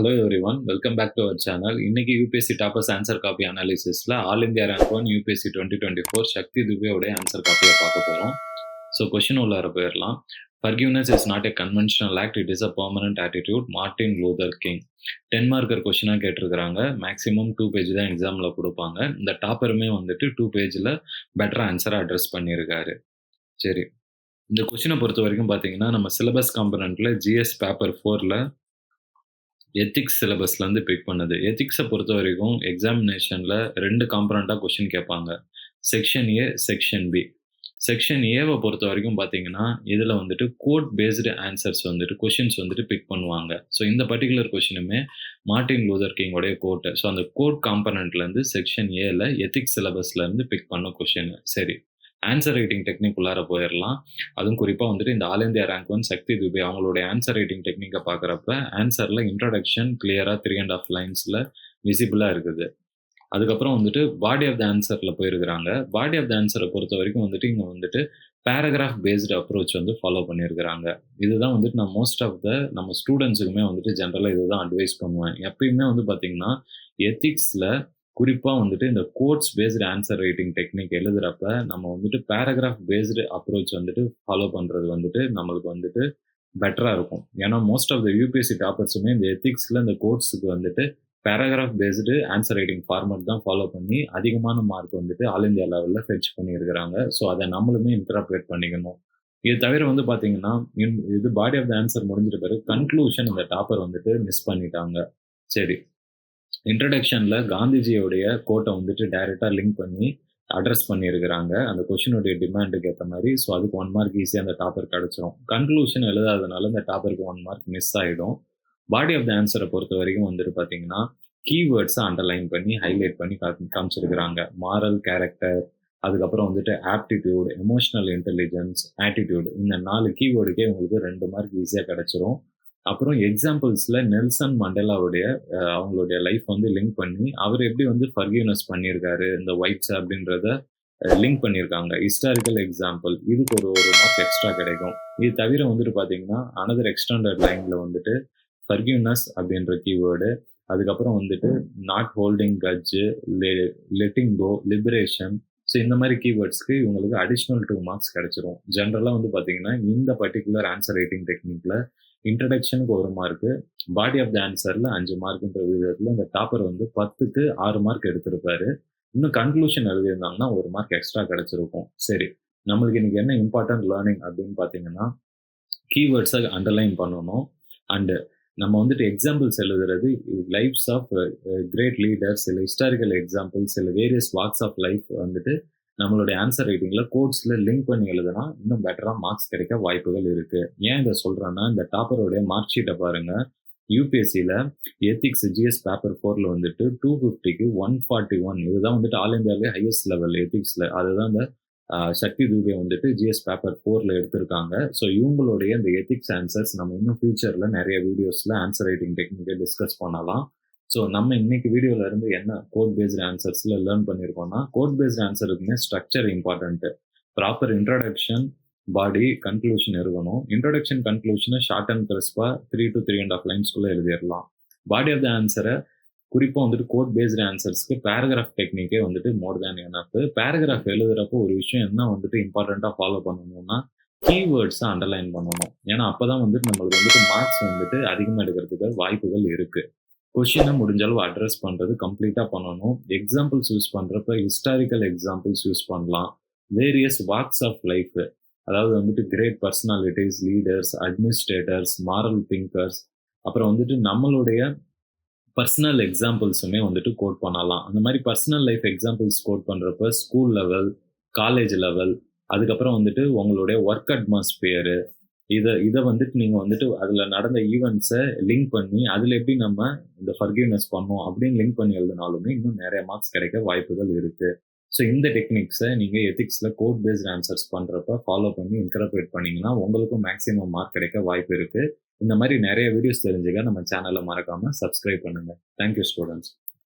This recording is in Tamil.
Hello everyone welcome back to our channel இன்னைக்கு UPSC toppers answer copy அனாலிசிஸில் all India rank one UPSC twenty twenty four Shakti துபேயோடைய answer காப்பியை பார்க்க போகிறோம் ஸோ கொஷின் உள்ளார போயிடலாம் forgiveness is not a conventional act it is a permanent attitude Martin Luther King ten marker கொஷினாக கேட்டிருக்கிறாங்க. மேக்ஸிமம் டூ பேஜ் தான் எக்ஸாமில் கொடுப்பாங்க. இந்த டாப்பருமே வந்துட்டு டூ பேஜில் பெட்டர் ஆன்சரை அட்ரஸ் பண்ணியிருக்காரு சரி. இந்த கொஷினை பொறுத்த வரைக்கும் பார்த்தீங்கன்னா நம்ம சிலபஸ் காம்பனண்ட்டில் ஜிஎஸ் பேப்பர் ஃபோரில் எத்திக்ஸ் சிலபஸ்லேருந்து பிக் பண்ணுது. எத்திக்ஸை பொறுத்த வரைக்கும் எக்ஸாமினேஷனில் ரெண்டு காம்பனண்ட்டாக கொஷின் கேட்பாங்க. Section A section B section ஏவை பொறுத்த வரைக்கும் பார்த்தீங்கன்னா இதில் வந்துட்டு கோட் பேஸ்டு ஆன்சர்ஸ் வந்துட்டு கொஷின்ஸ் வந்துட்டு பிக் பண்ணுவாங்க. ஸோ இந்த பர்டிகுலர் கொஷினுமே மார்டின் லூதர் கிங்கோடைய கோட்டு ஸோ அந்த கோட் காம்பனண்ட்லேருந்து செக்ஷன் ஏல எத்திக்ஸ் சிலபஸ்லேருந்து பிக் பண்ண கொஷின் சரி. ஆன்சர் ரைட்டிங் டெக்னிக் உள்ளார போயிடலாம் அதுவும் குறிப்பாக வந்துட்டு இந்த all India rank one Shakti Dubey அவங்களுடைய ஆன்சர் ரைட்டிங் டெக்னிக்கை பார்க்குறப்ப ஆன்சரில் இன்ட்ரடக்ஷன் கிளியராக த்ரீ அண்ட் ஆஃப் லைன்ஸில் விசிபிளாக இருக்குது. அதுக்கப்புறம் வந்துட்டு பாடி ஆஃப் த ஆன்சரில் போயிருக்கிறாங்க. பாடி ஆஃப் த ஆன்சரை பொறுத்த வரைக்கும் வந்துட்டு இங்கே வந்துட்டு பேராகிராஃப் பேஸ்டு அப்ரோச் வந்து ஃபாலோ பண்ணியிருக்கிறாங்க இதுதான் வந்துட்டு நான் மோஸ்ட் ஆஃப் த நம்ம ஸ்டூடெண்ட்ஸுக்குமே வந்துட்டு ஜென்ரலாக இதுதான் அட்வைஸ் பண்ணுவேன். எப்பயுமே வந்து பார்த்திங்கன்னா எத்திக்ஸில் குறிப்பாக வந்துட்டு இந்த quotes based answer writing technique எழுதுறப்ப நம்ம வந்துட்டு பேராகிராஃப் பேஸ்டு அப்ரோச் வந்துட்டு ஃபாலோ பண்ணுறது வந்துட்டு நம்மளுக்கு வந்துட்டு பெட்டராக இருக்கும். ஏன்னா மோஸ்ட் ஆஃப் த யூபிஎஸ்சி டாப்பர்ஸுமே இந்த எத்திக்ஸில் இந்த கோட்ஸுக்கு வந்துட்டு paragraph based answer writing format தான் ஃபாலோ பண்ணி அதிகமான மார்க் வந்துட்டு ஆல் இந்தியா லெவலில் ஃபெச் பண்ணியிருக்கிறாங்க. ஸோ அதை நம்மளுமே இன்டர்பிரேட் பண்ணிக்கணும். இது தவிர வந்து பார்த்தீங்கன்னா இது பாடி ஆஃப் த ஆன்சர் முடிஞ்சிட்ட பிறகு கன்க்ளூஷன் இந்த டாப்பர் வந்துட்டு மிஸ் பண்ணிட்டாங்க. சரி. இன்ட்ரடக்ஷனில் காந்திஜியோடைய கோட்டை வந்துட்டு டைரெக்டாக லிங்க் பண்ணி அட்ரஸ் பண்ணியிருக்கிறாங்க. அந்த கொஷினுடைய டிமாண்டுக்கு ஏற்ற மாதிரி. ஸோ அதுக்கு ஒன் மார்க் ஈஸியாக அந்த டாப்பர் கிடச்சிரும். கன்க்ளூஷன் எழுதாதனால இந்த டாப்பருக்கு ஒன் மார்க் மிஸ் ஆகிடும் பாடி ஆஃப் த ஆன்சரை பொறுத்த வரைக்கும் வந்துட்டு பார்த்தீங்கன்னா கீவேர்ட்ஸை அண்டர்லைன் பண்ணி ஹைலைட் பண்ணி காமிச்சிருக்கிறாங்க. மாரல் கேரக்டர் அதுக்கப்புறம் வந்துட்டு ஆப்டிடியூட் எமோஷனல் இன்டெலிஜென்ஸ் ஆட்டிடியூட் இந்த நாலு கீவேர்டுக்கே உங்களுக்கு ரெண்டு மார்க் ஈஸியாக கிடச்சிரும். அப்புறம் எக்ஸாம்பிள்ஸில் நெல்சன் மண்டேலாவுடைய அவங்களுடைய லைஃப் வந்து லிங்க் பண்ணி அவர் எப்படி வந்து ஃபர்கியூனஸ் பண்ணியிருக்காரு இந்த ஒயிட்ஸ் அப்படின்றத லிங்க் பண்ணியிருக்காங்க. ஹிஸ்டாரிக்கல் எக்ஸாம்பிள் இதுக்கு ஒரு ஒரு மார்க் எக்ஸ்ட்ரா கிடைக்கும். இது தவிர வந்துட்டு பார்த்தீங்கன்னா அனதர் எக்ஸ்டாண்டர்ட் லைனில் வந்துட்டு ஃபர்கியூனஸ் அப்படின்ற கீவேர்டு அதுக்கப்புறம் வந்துட்டு not holding grudge letting go liberation so இந்த மாதிரி கீவேர்ட்ஸ்க்கு இவங்களுக்கு அடிஷ்னல் டூ மார்க்ஸ் கிடைச்சிரும். ஜென்ரலாக வந்து பார்த்தீங்கன்னா இந்த பர்டிகுலர் ஆன்சர் ரைட்டிங் டெக்னிக்கில் இன்ட்ரடக்ஷனுக்கு ஒரு மார்க்கு பாடி ஆஃப் த ஆன்சரில் அஞ்சு மார்க்குன்ற விதத்தில் இந்த டாப்பர் வந்து பத்துக்கு ஆறு மார்க் எடுத்திருப்பாரு. இன்னும் கன்க்ளூஷன் எழுதியிருந்தாங்கன்னா ஒரு மார்க் எக்ஸ்ட்ரா கிடைச்சிருக்கும். சரி நம்மளுக்கு இன்னைக்கு என்ன இம்பார்ட்டன்ட் லேர்னிங் அப்படின்னு பார்த்தீங்கன்னா கீவேர்ட்ஸை அண்டர்லைன் பண்ணணும். அண்டு நம்ம வந்துட்டு எக்ஸாம்பிள்ஸ் எழுதுறது லைஃப்ஸ் ஆஃப் கிரேட் லீடர்ஸ் இல்லை ஹிஸ்டாரிக்கல் எக்ஸாம்பிள்ஸ் இல்லை வேரியஸ் வாக்ஸ் ஆஃப் லைஃப் வந்துட்டு நம்மளுடைய ஆன்சர் ரைட்டிங்கில் கோட்ஸில் லிங்க் பண்ணி எழுதுனா இன்னும் பெட்டராக மார்க்ஸ் கிடைக்க வாய்ப்புகள் இருக்குது ஏன் இதை சொல்கிறேன்னா இந்த டாப்பருடைய மார்க் ஷீட்டை பாருங்கள் யூபிஎஸ்சியில் எத்திக்ஸ் ஜிஎஸ் பேப்பர் ஃபோரில் வந்துட்டு டூ ஃபிஃப்டிக்கு ஒன் ஃபார்ட்டி ஒன் இதுதான் வந்துட்டு ஆல் இந்தியாவிலே ஹையஸ்ட் லெவல் எத்திக்ஸில் அதுதான் இந்த சக்தி தூபே வந்துட்டு ஜிஎஸ் பேப்பர் ஃபோரில் எடுத்திருக்காங்க. ஸோ இவங்களுடைய இந்த எத்திக்ஸ் ஆன்சர்ஸ் நம்ம இன்னும் ஃபியூச்சரில் நிறைய வீடியோஸில் ஆன்சர் ரைட்டிங் டெக்னிக்கை டிஸ்கஸ் பண்ணலாம். ஸோ நம்ம இன்னைக்கு வீடியோல இருந்து என்ன கோட் பேஸ்டு ஆன்சர்ஸ்ல லேர்ன் பண்ணியிருக்கோம்னா quote based ஆன்சருக்குமே structure important proper introduction body conclusion இருக்கணும் இன்ட்ரடக்ஷன் கன்க்ளூஷனை short and கிறிஸ்பா three to three and half லைன்ஸ்குள்ளே எழுதிடலாம். பாடி ஆஃப் த ஆன்சரை குறிப்பாக வந்துட்டு கோட் பேஸ்டு ஆன்சர்ஸ்க்கு பேராகிராஃப் டெக்னிக்கே வந்துட்டு மோர் தேன் எனப் பேராகிராஃப் எழுதுறப்போ ஒரு விஷயம் என்ன வந்துட்டு இம்பார்ட்டண்ட்டாக ஃபாலோ பண்ணணும்னா கீவேர்ட்ஸை அண்டர்லைன் பண்ணணும். ஏன்னா அப்போ தான் வந்துட்டு நம்மளுக்கு வந்துட்டு மார்க்ஸ் வந்துட்டு அதிகமாக எடுக்கிறதுக்கு வாய்ப்புகள் இருக்குது கொஷினை முடிஞ்ச அளவு அட்ரஸ் பண்ணுறது கம்ப்ளீட்டாக பண்ணணும். எக்ஸாம்பிள்ஸ் யூஸ் பண்ணுறப்ப ஹிஸ்டாரிக்கல் எக்ஸாம்பிள்ஸ் யூஸ் பண்ணலாம். வேரியஸ் வாக்ஸ் ஆஃப் லைஃப் அதாவது வந்துட்டு great personalities leaders administrators moral thinkers அப்புறம் வந்துட்டு நம்மளுடைய பர்சனல் எக்ஸாம்பிள்ஸுமே வந்துட்டு கோட் பண்ணலாம். அந்த மாதிரி பர்சனல் லைஃப் எக்ஸாம்பிள்ஸ் கோட் பண்ணுறப்ப ஸ்கூல் லெவல் காலேஜ் லெவல் அதுக்கப்புறம் வந்துட்டு உங்களுடைய ஒர்க் அட்மாஸ்பியரு இதை இதை வந்துட்டு நீங்கள் வந்துட்டு அதில் நடந்த ஈவெண்ட்ஸை லிங்க் பண்ணி அதில் எப்படி நம்ம இந்த ஃபர்கிவ்னஸ் பண்ணோம் அப்படின்னு லிங்க் பண்ணி எழுதினாலுமே இன்னும் நிறைய மார்க்ஸ் கிடைக்க வாய்ப்புகள் இருக்குது ஸோ இந்த டெக்னிக்ஸை நீங்கள் எத்திக்ஸில் கோட் பேஸ்ட் ஆன்சர்ஸ் பண்ணுறப்ப ஃபாலோ பண்ணி இன்கரப்ரேட் பண்ணிங்கன்னா உங்களுக்கும் மேக்ஸிமம் மார்க் கிடைக்க வாய்ப்பு இருக்குது இந்த மாதிரி நிறைய வீடியோஸ் தெரிஞ்சுக்க நம்ம சேனலை மறக்காமல் சப்ஸ்கிரைப் பண்ணுங்கள் தேங்க்யூ ஸ்டூடெண்ட்ஸ்